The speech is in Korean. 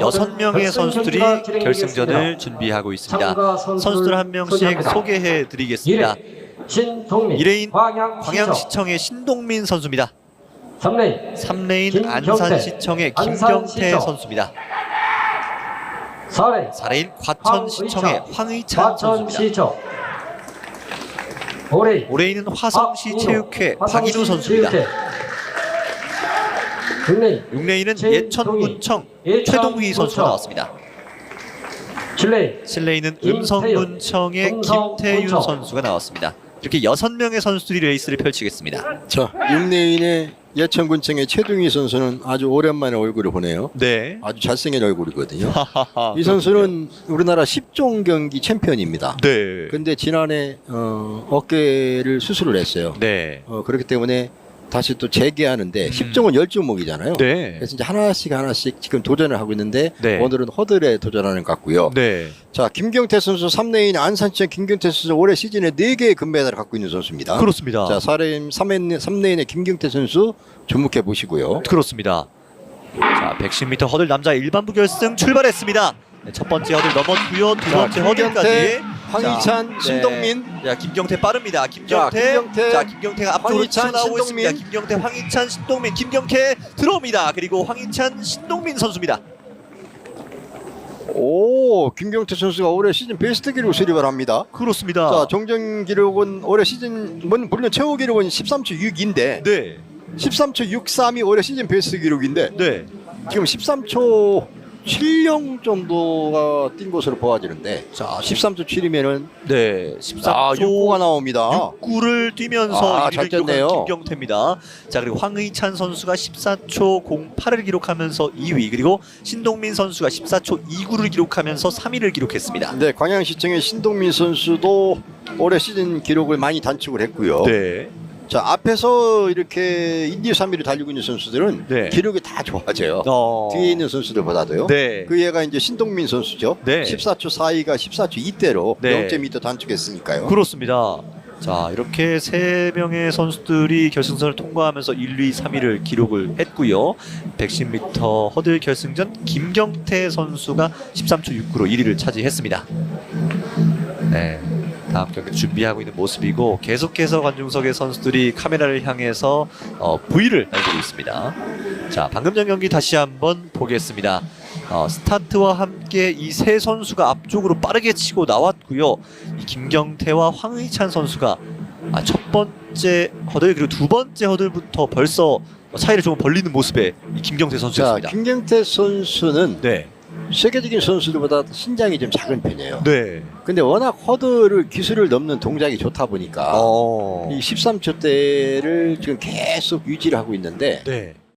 여섯 명의 선수들이 결승전을 준비하고 있습니다. 선수들 한 명씩 소개해 드리겠습니다. 신동민, 1레인 광양시청, 광양시청의 신동민 선수입니다. 3레인 3레인 김경태, 안산시청의 김경태. 선수입니다. 4레인 4레인 과천시청의 황의찬 선수입니다. 과천시청 5레인 올해인은 화성시 체육회 박인우 선수입니다. 6레인 6레인은 예천군청 최동휘 선수가 나왔습니다. 7레인 7레인은 김태윤, 음성군청의 음성군청. 김태윤 선수가 나왔습니다. 이렇게 6명의 선수들이 레이스를 펼치겠습니다. 자, 6레인의 예천군청의 최동희 선수는 아주 오랜만에 얼굴을 보네요. 네. 아주 잘생긴 얼굴이거든요. 이 선수는 우리나라 10종 경기 챔피언입니다. 네. 근데 지난해 어, 어깨를 수술을 했어요. 네. 어, 그렇기 때문에 다시 또 재개하는데 10종은 10종목이잖아요. 네. 그래서 이제 하나씩 하나씩 지금 도전을 하고 있는데 네. 오늘은 허들에 도전하는 것 같고요. 네. 자, 김경태 선수 3레인 안산시청 김경태 선수 올해 시즌에 4개의 금메달을 갖고 있는 선수입니다. 그렇습니다. 자, 4레인 3레인, 3레인의 김경태 선수 주목해 보시고요. 그렇습니다. 자, 110m 허들 남자 일반부 결승 출발했습니다. 네, 첫 번째 허들 넘었고요. 두 자, 번째 허들까지. 김경태, 황희찬, 자, 신동민. 네. 자, 김경태 빠릅니다. 김경태. 김경태, 자, 김경태가 앞쪽으로 황희찬, 신동민. 있습니다. 김경태, 황희찬, 신동민, 김경태 들어옵니다. 그리고 황희찬, 신동민 선수입니다. 오, 김경태 선수가 올해 시즌 베스트 기록을 수립을 합니다. 그렇습니다. 자, 정정 기록은 올해 시즌 문- 물론 최고 기록은 13초 6인데 네. 13초 63이 올해 시즌 베스트 기록인데 네. 지금 13초 70 정도가 뛴 것으로 보아지는데 자, 13초 7이면은 네. 아, 14초 6구가 나옵니다. 6구를 뛰면서 아, 1위를 잘 기록한 뛰었네요. 김경태입니다. 자 그리고 황의찬 선수가 14초 08을 기록하면서 2위 그리고 신동민 선수가 14초 29를 기록하면서 3위를 기록했습니다. 네, 광양시청의 신동민 선수도 올해 시즌 기록을 많이 단축을 했고요. 네. 자, 앞에서 이렇게 인디 3위를 달리고 있는 선수들은 네. 기록이 다 좋아져요. 어... 뒤에 있는 선수들보다도요. 네. 그 얘가 이제 신동민 선수죠. 네. 14초 4위가 14초 2대로 네. 0.2더 단축했으니까요. 그렇습니다. 자 이렇게 세 명의 선수들이 결승선을 통과하면서 1, 2, 3위를 기록을 했고요. 110m 허들 결승전 김경태 선수가 13초 69로 1위를 차지했습니다. 네. 다음 경기 준비하고 있는 모습이고 계속해서 관중석의 선수들이 카메라를 향해서 어, V를 날리고 있습니다. 자 방금 전 경기 다시 한번 보겠습니다. 어, 스타트와 함께 이 세 선수가 앞쪽으로 빠르게 치고 나왔고요. 이 김경태와 황의찬 선수가 아, 첫 번째 허들 그리고 두 번째 허들부터 벌써 차이를 좀 벌리는 모습의 이 김경태 자, 선수였습니다. 김경태 선수는 네, 세계적인 선수들보다 신장이 좀 작은 편이에요. 네, 근데 워낙 허들을 기술을 넘는 동작이 좋다 보니까 어, 이 13초 대를 지금 계속 유지를 하고 있는데 네,